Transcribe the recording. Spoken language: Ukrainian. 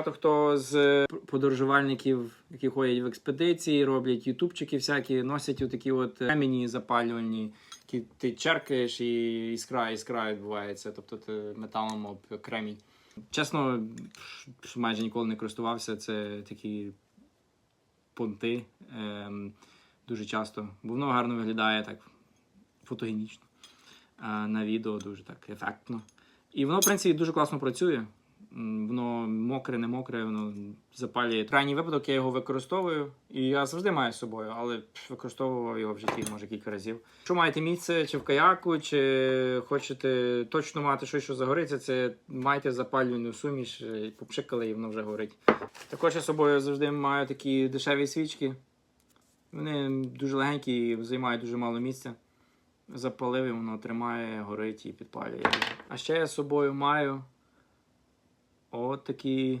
Багато хто з подорожувальників, які ходять в експедиції, роблять ютубчики всякі, носять отакі от камені запалювальні, які ти черкаєш і іскра, іскра відбувається, тобто ти металом об кремінь. Чесно, майже ніколи не користувався. Це такі понти ем, дуже часто. Бо воно гарно виглядає так фотогенічно. А на відео дуже так ефектно. І воно, в принципі, дуже класно працює. Воно мокре, не мокре, воно запалює. Крайній випадок я його використовую, і я завжди маю з собою, але використовував його в житті може кілька разів. Якщо маєте місце чи в каяку, чи хочете точно мати щось, що загориться, це майте запалювальну суміш, е, попшикали і воно вже горить. Також я з собою завжди маю такі дешеві свічки. Вони дуже легенькі і займають дуже мало місця. Запалив і воно тримає, горить і підпалює. А ще я з собою маю от такі